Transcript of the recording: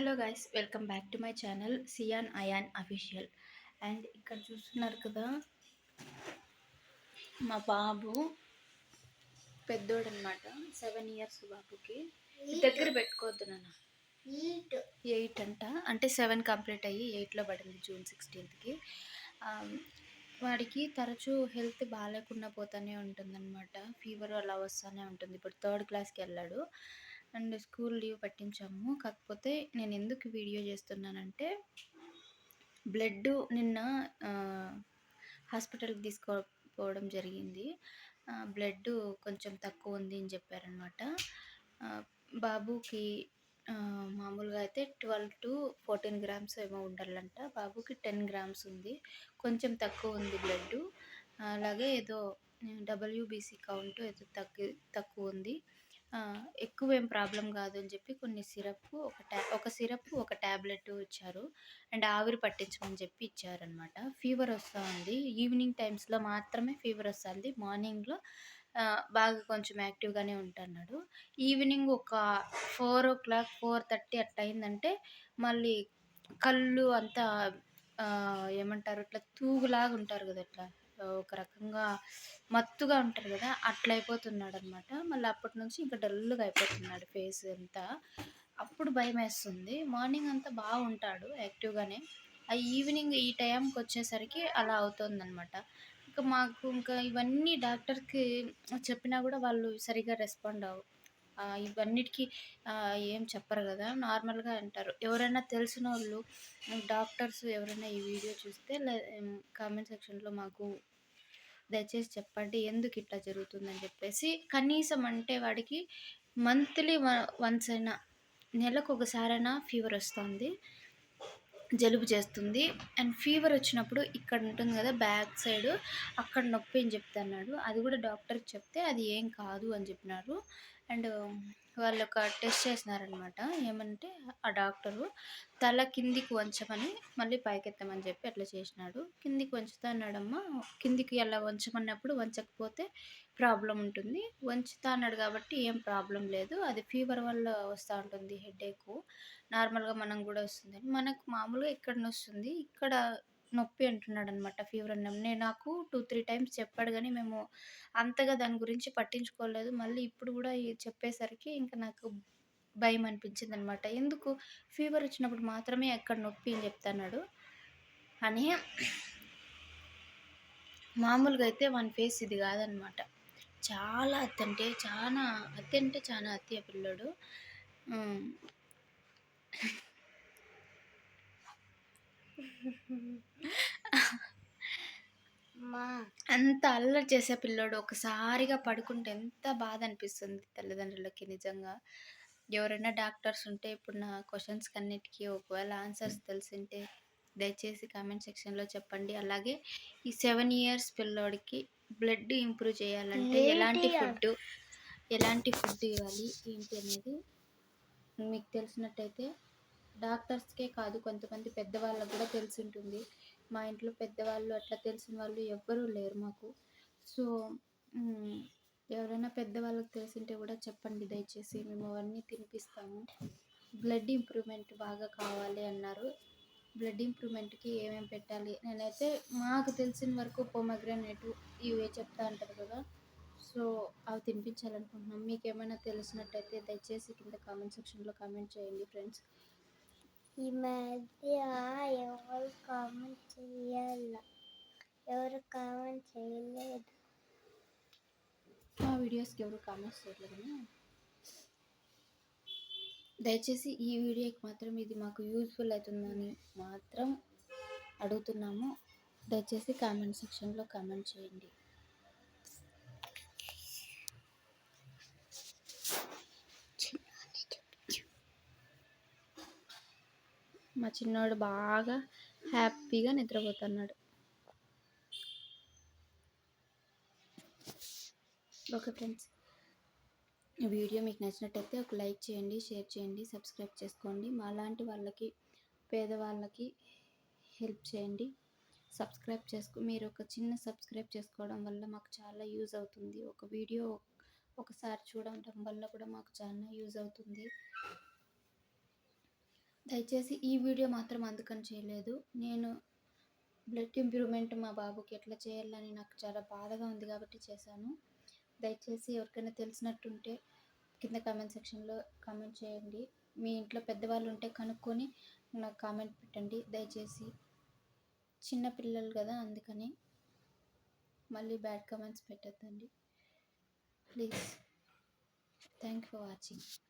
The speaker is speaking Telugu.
Hello guys welcome back to my channel Sian Ayan official. And ఇక్కడ చూస్తున్నారు కదా మా బాబు పెద్దోడు అనమాట సెవెన్ ఇయర్స్ బాబుకి దగ్గర పెట్టుకోవద్దు నాన్న. ఎయిట్ అంట. అంటే సెవెన్ కంప్లీట్ అయ్యి ఎయిట్లో పడింది జూన్ సిక్స్టీన్త్కి వాడికి తరచూ హెల్త్ బాగాలేకుండా పోతూనే ఉంటుందన్నమాట. ఫీవర్ అలా వస్తూనే ఉంటుంది. ఇప్పుడు థర్డ్ క్లాస్కి వెళ్ళాడు. అండ్ స్కూల్ లీవ్ పట్టించాము. కాకపోతే నేను ఎందుకు వీడియో చేస్తున్నానంటే బ్లడ్ నిన్న హాస్పిటల్కి తీసుకోపోవడం జరిగింది. బ్లడ్ కొంచెం తక్కువ ఉంది అని చెప్పారనమాట బాబుకి మామూలుగా అయితే ట్వెల్వ్ టు ఫోర్టీన్ గ్రామ్స్ ఏమో ఉండాలంట. బాబుకి టెన్ గ్రామ్స్ ఉంది. కొంచెం తక్కువ ఉంది బ్లడ్. అలాగే ఏదో డబ్ల్యూబీసీ కౌంట్ ఏదో తగ్గి తక్కువ ఉంది. ఎక్కువ ఏం ప్రాబ్లం కాదు అని చెప్పి కొన్ని సిరప్ ఒక ట్యా ఒక సిరప్ ఒక ట్యాబ్లెట్ ఇచ్చారు. అండ్ ఆవిరి పట్టించమని చెప్పి ఇచ్చారనమాట ఫీవర్ వస్తూ ఉంది. ఈవినింగ్ టైమ్స్లో మాత్రమే ఫీవర్ వస్తుంది. మార్నింగ్లో బాగా కొంచెం యాక్టివ్గానే ఉంటున్నాడు. ఈవినింగ్ ఒక four o'clock four thirty అట్లా అయిందంటే మళ్ళీ కళ్ళు అంతా ఏమంటారు ఇట్లా తూగులాగా ఉంటారు కదా ఇట్లా. ఒక రకంగా మత్తుగా ఉంటారు కదా అట్లా అయిపోతున్నాడు అనమాట మళ్ళీ అప్పటి నుంచి ఇంకా డల్గా అయిపోతున్నాడు ఫేస్ అంతా. అప్పుడు భయం వేస్తుంది. మార్నింగ్ అంతా బాగుంటాడు యాక్టివ్గానే. ఆ ఈవినింగ్ ఈ టైంకి వచ్చేసరికి అలా అవుతుందన్నమాట ఇంకా మాకు ఇంకా ఇవన్నీ డాక్టర్కి చెప్పినా కూడా వాళ్ళు సరిగా రెస్పాండ్ అవ్వ ఇవన్నిటికీ ఏం చెప్పరు కదా నార్మల్గా అంటారు. ఎవరైనా తెలిసిన వాళ్ళు డాక్టర్స్ ఎవరైనా ఈ వీడియో చూస్తే కామెంట్ సెక్షన్లో మాకు దయచేసి చెప్పండి. ఎందుకు ఇట్లా జరుగుతుందని చెప్పేసి. కనీసం అంటే వాడికి మంత్లీ వన్స్ అయినా నెలకు ఒకసారైనా ఫీవర్ వస్తుంది. జలుబు చేస్తుంది. అండ్ ఫీవర్ వచ్చినప్పుడు ఇక్కడ ఉంటుంది కదా బ్యాక్ సైడ్ అక్కడ నొప్పి అని చెప్తున్నాడు. అది కూడా డాక్టర్కి చెప్తే అది ఏం కాదు అని చెప్పినారు. అండ్ వాళ్ళు ఒక టెస్ట్ చేసినారనమాట. ఏమంటే ఆ డాక్టరు తల కిందికి వంచమని మళ్ళీ పైకెత్తమని చెప్పి అట్లా చేసినాడు. కిందికి వంచుతాన్నాడమ్మా కిందికి అలా వంచమన్నప్పుడు వంచకపోతే ప్రాబ్లం ఉంటుంది. వంచుతా అన్నాడు కాబట్టి ఏం ప్రాబ్లం లేదు. అది ఫీవర్ వల్ల వస్తూ ఉంటుంది హెడేక్. నార్మల్గా మనం కూడా వస్తుంది మనకు మామూలుగా ఇక్కడ వస్తుంది ఇక్కడ నొప్పి అంటున్నాడు అనమాట ఫీవర్ అన్నం. నేను నాకు టూ త్రీ టైమ్స్ చెప్పాడు కానీ మేము అంతగా దాని గురించి పట్టించుకోలేదు. మళ్ళీ ఇప్పుడు కూడా చెప్పేసరికి ఇంకా నాకు భయం అనిపించింది అనమాట ఎందుకు? ఫీవర్ వచ్చినప్పుడు మాత్రమే అక్కడ నొప్పి అని చెప్తున్నాడు. అని మామూలుగా అయితే వన్ ఫేస్ ఇది కాదనమాట చాలా అత్తి అంటే చాలా అత్తి అంటే చాలా అత్తి పిల్లడు. పిల్లోడు అంత అల్లరి చేసే పిల్లోడు ఒకసారిగా పడుకుంటే ఎంత బాధ అనిపిస్తుంది తల్లిదండ్రులకి నిజంగా. ఎవరైనా డాక్టర్స్ ఉంటే ఇప్పుడు నా క్వశ్చన్స్ అన్నిటికీ ఒకవేళ ఆన్సర్స్ తెలిసింటే దయచేసి కామెంట్ సెక్షన్లో చెప్పండి. అలాగే ఈ సెవెన్ ఇయర్స్ పిల్లోడికి బ్లడ్ ఇంప్రూవ్ చేయాలంటే ఎలాంటి ఫుడ్ ఎలాంటి ఫుడ్ ఇవ్వాలి ఏంటి అనేది మీకు తెలిసినట్టయితే డాక్టర్స్కే కాదు కొంతమంది పెద్దవాళ్ళకు కూడా తెలిసి ఉంటుంది మా ఇంట్లో పెద్దవాళ్ళు అట్లా తెలిసిన వాళ్ళు ఎవ్వరూ లేరు మాకు. సో ఎవరైనా పెద్దవాళ్ళకి తెలిసింటే కూడా చెప్పండి దయచేసి మేము అవన్నీ తినిపిస్తాము. బ్లడ్ ఇంప్రూవ్మెంట్ బాగా కావాలి అన్నారు. బ్లడ్ ఇంప్రూవ్మెంట్కి ఏమేమి పెట్టాలి? నేనైతే మాకు తెలిసిన వరకు పొమగ్రానేట్ ఇవే చెప్తా అంటారు కదా. సో అవి తినిపించాలనుకుంటున్నాం. మీకు ఏమైనా తెలిసినట్టయితే దయచేసి కింద కామెంట్ సెక్షన్లో కామెంట్ చేయండి ఫ్రెండ్స్. ఈ మధ్య ఎవరు కామెంట్ చేయాల ఎవరు కామెంట్ చేయలేదు మా వీడియోస్కి ఎవరు కామెంట్స్ చేయలేదు దయచేసి ఈ వీడియోకి మాత్రం ఇది మాకు యూజ్ఫుల్ అవుతుందని మాత్రం అడుగుతున్నాము. దయచేసి కామెంట్ సెక్షన్లో కామెంట్ చేయండి. మా చిన్నోడు బాగా హ్యాపీగా నిద్రపోతున్నాడు. ఓకే ఫ్రెండ్స్ వీడియో మీకు నచ్చినట్టయితే ఒక లైక్ చేయండి షేర్ చేయండి సబ్స్క్రైబ్ చేసుకోండి. మాలాంటి వాళ్ళకి పేదవాళ్ళకి హెల్ప్ చేయండి. సబ్స్క్రైబ్ చేసుకో మీరు ఒక చిన్న సబ్స్క్రైబ్ చేసుకోవడం వల్ల మాకు చాలా యూజ్ అవుతుంది. ఒక వీడియో ఒకసారి చూడటం వల్ల కూడా మాకు చాలా యూజ్ అవుతుంది. దయచేసి ఈ వీడియో మాత్రం అందుకని చేయలేదు. నేను బ్లడ్ ఇంప్రూవ్మెంట్ మా బాబుకి ఎట్లా చేయాలని నాకు చాలా బాధగా ఉంది కాబట్టి చేశాను. దయచేసి ఎవరికైనా తెలిసినట్టుంటే కింద కామెంట్ సెక్షన్లో కామెంట్ చేయండి. మీ ఇంట్లో పెద్దవాళ్ళు ఉంటే కనుక్కొని నాకు కామెంట్ పెట్టండి. దయచేసి చిన్న పిల్లలు కదా అందుకని మళ్ళీ బ్యాడ్ కామెంట్స్ పెట్టద్దండి. ప్లీజ్. Thank for watching.